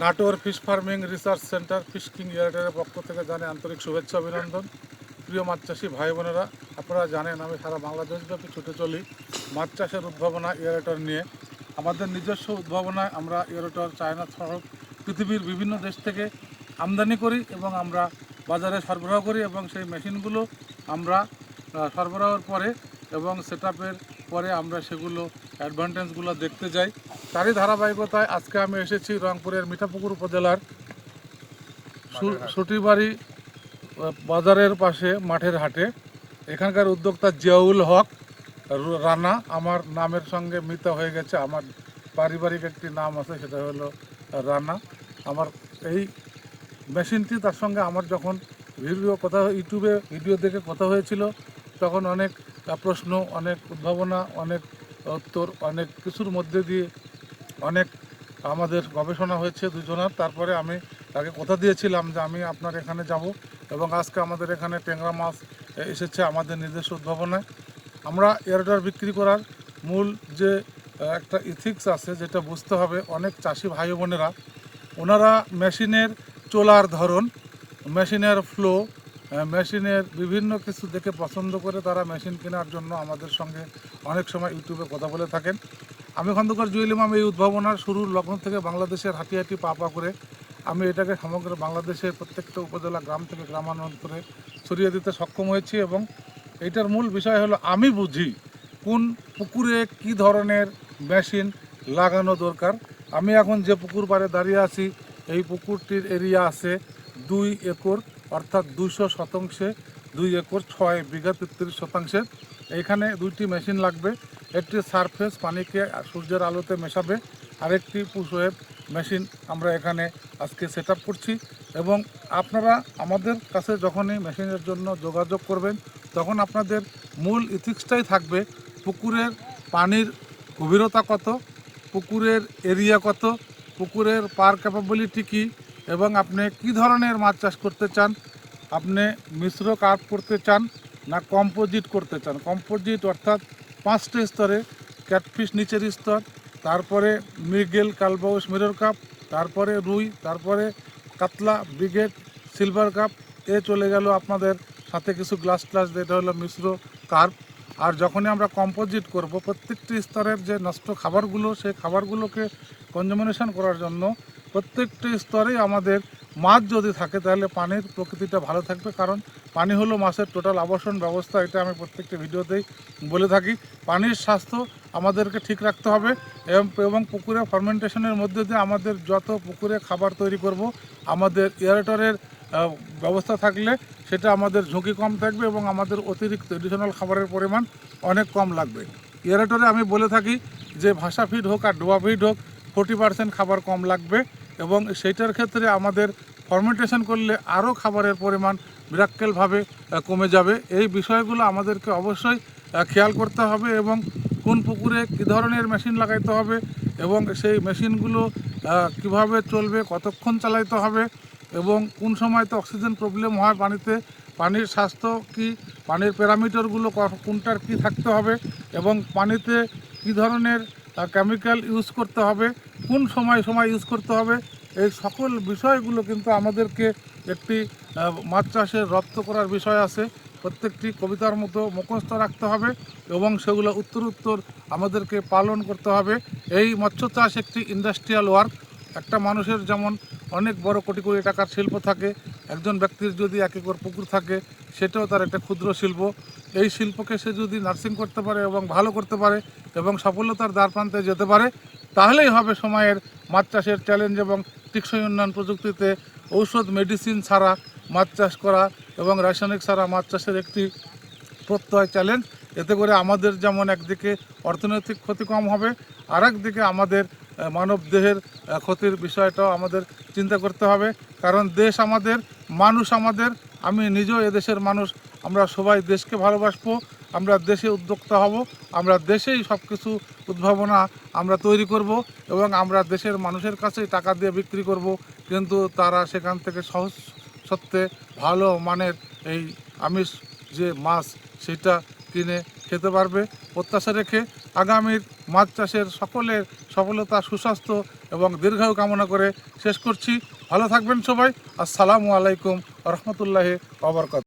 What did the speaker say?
Natore fish farming research centre fish king ইয়ার্ডের পক্ষ থেকে জানে আন্তরিক শুভেচ্ছা, অভিনন্দন। প্রিয় মাছ চাষি ভাই বোনেরা, আপনারা জানেন আমি সারা বাংলাদেশব্যাপী ছুটে চলি মাছ চাষের উদ্ভাবনা ইয়ারেটর নিয়ে। আমাদের নিজস্ব উদ্ভাবনায় আমরা এয়ারেটর চায়না সহ পৃথিবীর বিভিন্ন দেশ থেকে আমদানি করি এবং আমরা বাজারে সরবরাহ করি এবং সেই মেশিনগুলো আমরা সরবরাহের পরে এবং সেট পরে আমরা সেগুলো অ্যাডভান্টেজগুলো দেখতে যাই। তারই ধারাবাহিকতায় আজকে আমি এসেছি রংপুরের মিঠাপুকুর উপজেলার সুটিবাড়ি বাজারের পাশে মাঠের হাটে। এখানকার উদ্যোক্তা জিয়াউল হক রানা আমার নামের সঙ্গে মিতা হয়ে গেছে। আমার পারিবারিক একটি নাম আছে সেটা হলো রানা। আমার এই মেশিনটি তার সঙ্গে আমার যখন ভিডিও কথা ইউটিউবে ভিডিও দেখে কথা হয়েছিল তখন অনেক প্রশ্ন অনেক উদ্ভাবনা অনেক উত্তর অনেক কিছুর মধ্যে দিয়ে অনেক আমাদের গবেষণা হয়েছে দুজনার। তারপরে আমি তাকে কথা দিয়েছিলাম যে আমি আপনার এখানে যাব এবং আজকে আমাদের এখানে ট্যাংরা মাছ এসেছে আমাদের নিজস্ব উদ্ভাবনায়। আমরা এয়ারটার বিক্রি করার মূল যে একটা ইথিক্স আছে যেটা বুঝতে হবে অনেক চাষি ভাই বোনেরা। ওনারা মেশিনের চোলার ধরন, মেশিনের ফ্লো মেশিনের বিভিন্ন কিছু দেখে পছন্দ করে তারা মেশিন কেনার জন্য আমাদের সঙ্গে অনেক সময় ইউটিউবে কথা বলে থাকেন। আমি খন্দকার জুয়েল ইমাম, এই উদ্ভাবনার শুরুর লগ্ন থেকে বাংলাদেশের হাঁটি হাঁটি পা পা করে আমি এটাকে সমগ্র বাংলাদেশের প্রত্যেকটা উপজেলা, গ্রাম থেকে গ্রামান্তরে ছড়িয়ে দিতে সক্ষম হয়েছি এবং এইটার মূল বিষয় হলো আমি বুঝি কোন পুকুরে কি ধরনের মেশিন লাগানো দরকার। আমি এখন যে পুকুর পাড়ে দাঁড়িয়ে আছি, এই পুকুরটির এরিয়া আছে দুই একর। অর্থাৎ দুইশো শতাংশে, দুই একর ছয় বিঘা তেত্রিশ শতাংশের এখানে দুইটি মেশিন লাগবে। একটি সারফেস পানিকে সূর্যের আলোতে মেশাবে, আরেকটি পুষওয়েব মেশিন আমরা এখানে আজকে সেট করছি। এবং আপনারা আমাদের কাছে যখনই মেশিনের জন্য যোগাযোগ করবেন, তখন আপনাদের মূল ইথিক্সটাই থাকবে, পুকুরের পানির গভীরতা কত, পুকুরের এরিয়া কত, পুকুরের পার ক্যাপাবিলিটি কী এবং আপনি কি ধরনের মাছ চাষ করতে চান? আপনি মিশ্র কার্প করতে চান না কম্পোজিট করতে চান? কম্পোজিট অর্থাৎ পাঁচটা স্তরে ক্যাটফিশ নিচের স্তর, তারপরে মৃগেল, কালবাউস মিরর কাপ তারপরে রুই, তারপরে কাতলা, ব্রিগেড সিলভার কাপ এ চলে গেল আপনাদের সাথে কিছু গ্লাস গ্লাস যেটা হলো মিশ্র কার্প আর যখনই আমরা কম্পোজিট করব, প্রত্যেকটি স্তরের যে নষ্ট খাবারগুলো, সেই খাবারগুলোকে কনজমিনেশন করার জন্য প্রত্যেকটি স্তরেই আমাদের মাছ যদি থাকে, তাহলে পানির প্রকৃতিটা ভালো থাকবে। কারণ পানি হলো মাছের টোটাল আবাসন ব্যবস্থা, এটা আমি প্রত্যেকটি ভিডিওতেই বলে থাকি। পানির স্বাস্থ্য আমাদেরকে ঠিক রাখতে হবে এবং পুকুরে ফার্মেন্টেশনের মধ্যে দিয়ে আমাদের যত পুকুরে খাবার তৈরি করব, আমাদের এয়ারেটরের ব্যবস্থা থাকলে সেটা আমাদের ঝুঁকি কম থাকবে এবং আমাদের অতিরিক্ত এডিশনাল খাবারের পরিমাণ অনেক কম লাগবে। এয়ারেটরে আমি বলে থাকি যে ভাষা ফিড হোক আর ডোয়া ফিড হোক ফোর্টি পার্সেন্ট খাবার কম লাগবে। এবং সেইটার ক্ষেত্রে আমাদের ফর্মেন্টেশন করলে আরও খাবারের পরিমাণ বিরাক্কেলভাবে কমে যাবে। এই বিষয়গুলো আমাদেরকে অবশ্যই খেয়াল করতে হবে এবং কোন পুকুরে কী ধরনের মেশিন লাগাইতে হবে এবং সেই মেশিনগুলো কীভাবে চলবে, কতক্ষণ চালাইতে হবে এবং কোন সময় তো অক্সিজেন প্রবলেম হয় পানিতে, পানির স্বাস্থ্য কি, পানির প্যারামিটারগুলো কোনটার কি থাকতে হবে এবং পানিতে কি ধরনের কেমিক্যাল ইউজ করতে হবে, কোন সময় সময় ইউজ করতে হবে, এই সকল বিষয়গুলো কিন্তু আমাদেরকে একটি মাছ চাষের রপ্ত করার বিষয় আছে। প্রত্যেকটি কবিতার মতো মুখস্থ রাখতে হবে এবং সেগুলো উত্তর উত্তর আমাদেরকে পালন করতে হবে। এই মৎস্য চাষ একটি ইন্ডাস্ট্রিয়াল ওয়ার্ক একটা মানুষের যেমন অনেক বড় কোটি কোটি টাকার শিল্প থাকে, একজন ব্যক্তির যদি এক একর পুকুর থাকে, সেটাও তার একটা ক্ষুদ্র শিল্প। এই শিল্পকে সে যদি নার্সিং করতে পারে এবং ভালো করতে পারে এবং সফলতার দ্বার প্রান্তে যেতে পারে, তাহলেই হবে সময়ের মাছ চাষের চ্যালেঞ্জ এবং টেকসই উন্নয়ন প্রযুক্তিতে ঔষধ মেডিসিন ছাড়া মাছ চাষ করা এবং রাসায়নিক ছাড়া মাছ চাষের একটি প্রত্যয় চ্যালেঞ্জ এতে করে আমাদের যেমন একদিকে অর্থনৈতিক ক্ষতি কম হবে আর একদিকে আমাদের মানব দেহের ক্ষতির বিষয়টাও আমাদের চিন্তা করতে হবে। কারণ দেশ আমাদের, মানুষ আমাদের, আমি নিজেও এদেশের মানুষ আমরা সবাই দেশকে ভালোবাসবো, আমরা দেশে উদ্যোক্তা হব, আমরা দেশেই সব কিছু উদ্ভাবনা আমরা তৈরি করব এবং আমরা দেশের মানুষের কাছেই টাকা দিয়ে বিক্রি করব। কিন্তু তারা সেখান থেকে সহজ সত্ত্বে ভালো মানের এই আমিষ যে মাছ সেটা কিনে খেতে পারবে। প্রত্যাশা রেখে আগামীর মাছ চাষের সকলের সফলতা, সুস্বাস্থ্য এবং দীর্ঘায়ু কামনা করে শেষ করছি। ভালো থাকবেন সবাই। আসসালামু আলাইকুম রহমতুল্লাহ আবরকাত